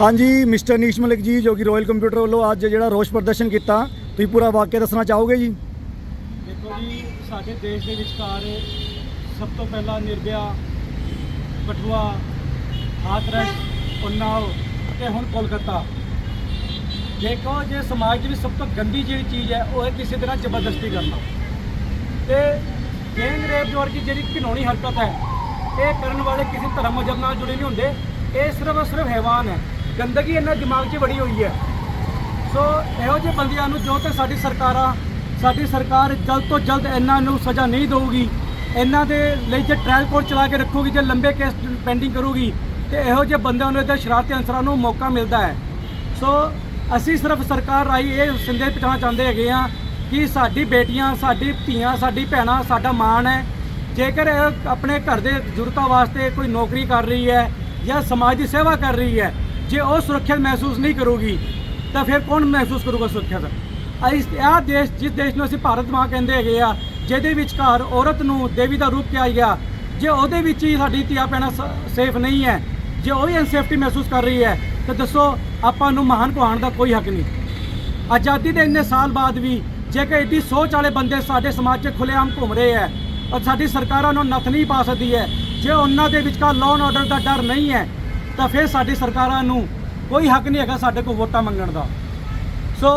ਹਾਂਜੀ mister Nietzsche Malik ਜੀ ਜੋ ਕਿ ਰਾਇਲ ਕੰਪਿਊਟਰ ਵੱਲੋਂ ਅੱਜ ਜਿਹੜਾ ਰੋਸ ਪ੍ਰਦਰਸ਼ਨ ਕੀਤਾ ਤੁਸੀਂ ਪੂਰਾ ਵਾਕਿਆ ਦੱਸਣਾ ਚਾਹੋਗੇ ਜੀ? ਦੇਖੋ ਜੀ ਸਾਡੇ ਦੇਸ਼ ਦੇ ਵਿਚਕਾਰ ਸਭ ਤੋਂ ਪਹਿਲਾਂ ਨਿਰਭਇਆ ਕਠੂਆ ਹਾਥਰਸ ਉਨਾਵ ਤੇ ਹੁਣ ਕੋਲਕਾਤਾ। ਦੇਖੋ ਜੇ ਸਮਾਜ ਦੀ ਸਭ ਤੋਂ ਗੰਦੀ ਜਿਹੜੀ ਚੀਜ਼ ਹੈ ਉਹ ਹੈ ਕਿਸੇ ਦੇ ਨਾਲ ਜ਼ਬਰਦਸਤੀ ਕਰਨਾ। ਤੇ ਗੈਂਗ ਰੇਪ ਜੋ ਵਰਗੀ ਜਿਹੜੀ ਘਿਨੌਣੀ ਹਰਕਤ ਹੈ, ਇਹ ਕਰਨ ਵਾਲੇ ਕਿਸੇ ਧਰਮ ਮਜਬ ਨਾਲ ਜੁੜੇ ਨਹੀਂ ਹੁੰਦੇ। ਇਹ ਸਿਰਫ ਸਿਰਫ ਹੈਵਾਨ ਹੈ। ਗੰਦਗੀ ਇਹਨਾਂ ਦਿਮਾਗ 'ਚ ਬੜੀ ਹੋਈ ਹੈ। ਸੋ ਇਹੋ ਜਿਹੇ ਬੰਦਿਆਂ ਨੂੰ ਜੋ ਤੇ ਸਾਡੀ ਸਰਕਾਰਾਂ, ਸਾਡੀ ਸਰਕਾਰ ਜਲਦ ਤੋਂ ਜਲਦ ਇਹਨਾਂ ਨੂੰ ਸਜ਼ਾ ਨਹੀਂ ਦੇਊਗੀ, ਇਹਨਾਂ ਦੇ ਲਈ ਜੇ ਟ੍ਰਾਇਲ ਕੋਰਟ ਚਲਾ ਕੇ ਰੱਖੂਗੀ, ਜੇ ਲੰਬੇ ਕੇਸ ਪੈਂਡਿੰਗ ਕਰੂਗੀ, ਤੇ ਇਹੋ ਜਿਹੇ ਬੰਦਿਆਂ ਨੂੰ ਇਹਦੇ ਸ਼ਰਾਰਤੀ ਅਨਸਰਾਂ ਨੂੰ ਮੌਕਾ ਮਿਲਦਾ ਹੈ। ਸੋ ਅਸੀਂ ਸਿਰਫ ਸਰਕਾਰ ਰਾਹੀਂ ਇਹ ਸੰਦੇਸ਼ ਪਹੁੰਚਾਉਣਾ ਚਾਹੁੰਦੇ ਹੈਗੇ ਆ ਕਿ ਸਾਡੀ ਬੇਟੀਆਂ, ਸਾਡੀ ਧੀਆਂ, ਸਾਡੀ ਭੈਣਾਂ, ਸਾਡਾ ਮਾਣ ਹੈ। ਜੇਕਰ ਆਪਣੇ ਘਰ ਦੇ ਜ਼ਰੂਰਤਾਂ ਵਾਸਤੇ ਕੋਈ ਨੌਕਰੀ ਕਰ ਰਹੀ ਹੈ ਜਾਂ ਸਮਾਜ ਦੀ ਸੇਵਾ ਕਰ ਰਹੀ ਹੈ, ਜੇ ਉਹ ਸੁਰੱਖਿਅਤ ਮਹਿਸੂਸ ਨਹੀਂ ਕਰੂਗੀ, ਤਾਂ ਫਿਰ ਕੌਣ ਮਹਿਸੂਸ ਕਰੂਗਾ ਸੁਰੱਖਿਅਤ? ਇਸ ਇਹ ਦੇਸ਼, ਜਿਸ ਦੇਸ਼ ਨੂੰ ਅਸੀਂ ਭਾਰਤ ਮਾਂ ਕਹਿੰਦੇ ਹੈਗੇ ਆ, ਜਿਹਦੇ ਵਿਚਕਾਰ ਔਰਤ ਨੂੰ ਦੇਵੀ ਦਾ ਰੂਪ ਕਿਹਾ ਗਿਆ, ਜੇ ਉਹਦੇ ਵਿੱਚ ਹੀ ਸਾਡੀ ਧੀਆ ਪੈਣਾ ਸੇਫ ਨਹੀਂ ਹੈ, ਜੇ ਉਹ ਵੀ ਅਨਸੇਫਟੀ ਮਹਿਸੂਸ ਕਰ ਰਹੀ ਹੈ, ਤਾਂ ਦੱਸੋ ਆਪਾਂ ਨੂੰ ਮਹਾਨ ਕਹਾਉਣ ਦਾ ਕੋਈ ਹੱਕ ਨਹੀਂ। ਆਜ਼ਾਦੀ ਦੇ ਇੰਨੇ ਸਾਲ ਬਾਅਦ ਵੀ ਜੇਕਰ ਇੱਡੀ ਸੋਚ ਵਾਲੇ ਬੰਦੇ ਸਾਡੇ ਸਮਾਜ 'ਚ ਖੁੱਲ੍ਹੇਆਮ ਘੁੰਮ ਰਹੇ ਹੈ ਔਰ ਸਾਡੀ ਸਰਕਾਰਾਂ ਨੂੰ ਨੱਥ ਨਹੀਂ ਪਾ ਸਕਦੀ ਹੈ, ਜੇ ਉਹਨਾਂ ਦੇ ਵਿਚਕਾਰ ਲਾਅ ਆਰਡਰ ਦਾ ਡਰ ਨਹੀਂ ਹੈ, ਤਾਂ ਫਿਰ ਸਾਡੀ ਸਰਕਾਰਾਂ ਨੂੰ ਕੋਈ ਹੱਕ ਨਹੀਂ ਹੈਗਾ ਸਾਡੇ ਕੋਲ ਵੋਟਾਂ ਮੰਗਣ ਦਾ। ਸੋ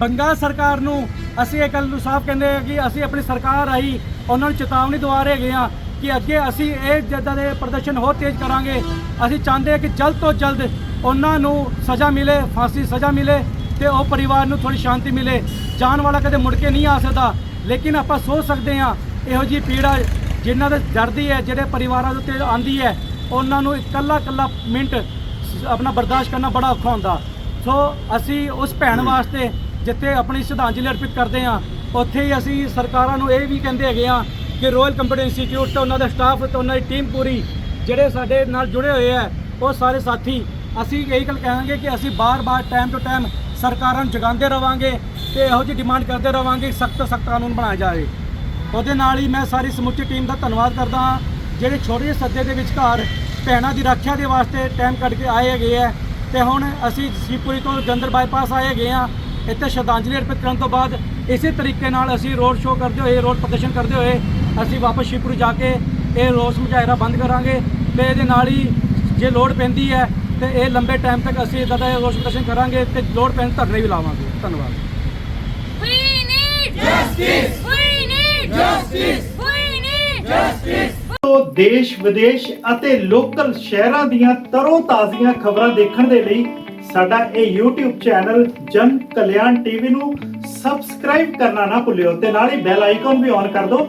ਬੰਗਾਲ ਸਰਕਾਰ ਨੂੰ ਅਸੀਂ ਇਹ ਗੱਲ ਨੂੰ ਸਾਫ਼ ਕਹਿੰਦੇ ਹਾਂ ਕਿ ਅਸੀਂ ਆਪਣੀ ਸਰਕਾਰ ਆਈ, ਉਹਨਾਂ ਨੂੰ ਚੇਤਾਵਨੀ ਦਵਾ ਰਹੇ ਹਾਂ ਕਿ ਅੱਗੇ ਅਸੀਂ ਇਹ ਜਿੱਦਾਂ ਦੇ ਪ੍ਰਦਰਸ਼ਨ ਹੋਰ ਤੇਜ਼ ਕਰਾਂਗੇ, ਅਸੀਂ ਚਾਹੁੰਦੇ ਹਾਂ ਕਿ ਜਲਦ ਤੋਂ ਜਲਦ ਉਹਨਾਂ ਨੂੰ ਸਜ਼ਾ ਮਿਲੇ, ਫਾਂਸੀ ਸਜ਼ਾ ਮਿਲੇ ਤੇ ਉਹ ਪਰਿਵਾਰ ਨੂੰ ਥੋੜੀ ਸ਼ਾਂਤੀ ਮਿਲੇ। ਜਾਣ ਵਾਲਾ ਕਦੇ ਮੁੜ ਕੇ ਨਹੀਂ ਆ ਸਕਦਾ। ਲੇਕਿਨ ਆਪਾਂ ਸੋਚ ਸਕਦੇ ਹਾਂ ਇਹੋ ਜਿਹੀ ਪੀੜਾ ਜਿਨ੍ਹਾਂ ਦੇ ਜਰਦੀ ਹੈ ਜਿਹੜੇ ਪਰਿਵਾਰਾਂ ਦੇ ਉੱਤੇ ਆਂਦੀ ਹੈ ਉਹਨਾਂ ਨੂੰ ਇਕੱਲਾ ਇਕੱਲਾ ਮਿੰਟ ਆਪਣਾ ਬਰਦਾਸ਼ਤ ਕਰਨਾ ਬੜਾ ਔਖਾ ਹੁੰਦਾ। ਸੋ ਅਸੀਂ ਉਸ ਭੈਣ ਵਾਸਤੇ ਜਿੱਥੇ ਆਪਣੀ ਸ਼ਰਧਾਂਜਲੀ ਅਰਪਿਤ ਕਰਦੇ ਹਾਂ ਉੱਥੇ ਹੀ ਅਸੀਂ ਸਰਕਾਰਾਂ ਨੂੰ ਇਹ ਵੀ ਕਹਿੰਦੇ ਹੈਗੇ ਆ ਕਿ ਰਾਇਲ ਕੰਪਿਊਟਰ ਇੰਸਟੀਚਿਊਟ ਤੇ ਉਹਨਾਂ ਦਾ ਸਟਾਫ ਤੇ ਉਹਨਾਂ ਦੀ ਟੀਮ ਪੂਰੀ ਜਿਹੜੇ ਸਾਡੇ ਨਾਲ ਜੁੜੇ ਹੋਏ ਆ ਉਹ ਸਾਰੇ ਸਾਥੀ ਅਸੀਂ ਇਹੀ ਗੱਲ ਕਹਾਂਗੇ ਕਿ ਅਸੀਂ ਬਾਰ-ਬਾਰ ਟਾਈਮ ਟੂ ਟਾਈਮ ਸਰਕਾਰਾਂ ਨੂੰ ਜਗਾਉਂਦੇ ਰਵਾਂਗੇ ਤੇ ਇਹੋ ਜਿਹੀ ਡਿਮਾਂਡ ਕਰਦੇ ਰਵਾਂਗੇ ਸਖਤ ਸਖਤ ਕਾਨੂੰਨ ਬਣਾਇਆ ਜਾਵੇ। ਉਹਦੇ ਨਾਲ ਹੀ ਮੈਂ ਸਾਰੀ ਸਮੁੱਚੀ ਟੀਮ ਦਾ ਧੰਨਵਾਦ ਕਰਦਾ ਹਾਂ। ਜਿਹੜੇ ਛੋਟੇ ਜਿਹੇ ਸੱਦੇ ਦੇ ਵਿਚਕਾਰ ਭੈਣਾਂ ਦੀ ਰੱਖਿਆ ਦੇ ਵਾਸਤੇ ਟਾਈਮ ਕੱਢ ਕੇ ਆਏ ਹੈਗੇ ਆ ਤੇ ਹੁਣ ਅਸੀਂ ਸ਼ਿਵਪੁਰੀ ਤੋਂ ਜੰਦਰ ਬਾਈਪਾਸ ਆਏ ਹੈਗੇ ਆ। ਇੱਥੇ ਸ਼ਰਧਾਂਜਲੀ ਅਰਪਿਤ ਕਰਨ ਤੋਂ ਬਾਅਦ ਇਸੇ ਤਰੀਕੇ ਨਾਲ ਅਸੀਂ ਰੋਡ ਸ਼ੋਅ ਕਰਦੇ ਹੋਏ ਰੋਡ ਪ੍ਰਦਰਸ਼ਨ ਕਰਦੇ ਹੋਏ ਅਸੀਂ ਵਾਪਸ ਸ਼ਿਵਪੁਰੀ ਜਾ ਕੇ ਇਹ ਰੋਸ ਮੁਜ਼ਾਹਰਾ ਬੰਦ ਕਰਾਂਗੇ ਤੇ ਇਹਦੇ ਨਾਲ ਹੀ ਜੇ ਲੋੜ ਪੈਂਦੀ ਹੈ ਤੇ ਇਹ ਲੰਬੇ ਟਾਈਮ ਤੱਕ ਅਸੀਂ ਇਦਾਂ ਦਾ ਇਹ ਰੋਸ ਪ੍ਰਦਰਸ਼ਨ ਕਰਾਂਗੇ ਤੇ ਲੋਡ ਪੈਣ ਧਰਨੇ ਵੀ ਲਾਵਾਂਗੇ ਧੰਨਵਾਦ We need justice. We need justice. We need justice. ਤੋਂ ਦੇਸ਼ ਵਿਦੇਸ਼ ਅਤੇ ਲੋਕਲ ਸ਼ਹਿਰਾਂ ਦੀਆਂ ਤਰੋ ਤਾਜ਼ੀਆਂ ਖਬਰਾਂ ਦੇਖਣ ਦੇ ਲਈ ਸਾਡਾ ਇਹ YouTube ਚੈਨਲ ਜਨ ਕਲਿਆਣ ਟੀਵੀ ਨੂੰ ਸਬਸਕ੍ਰਾਈਬ ਕਰਨਾ ਨਾ ਭੁੱਲਿਓ ਤੇ ਨਾਲ ਹੀ ਬੈਲ ਆਈਕਨ ਵੀ ਔਨ ਕਰ ਦਿਓ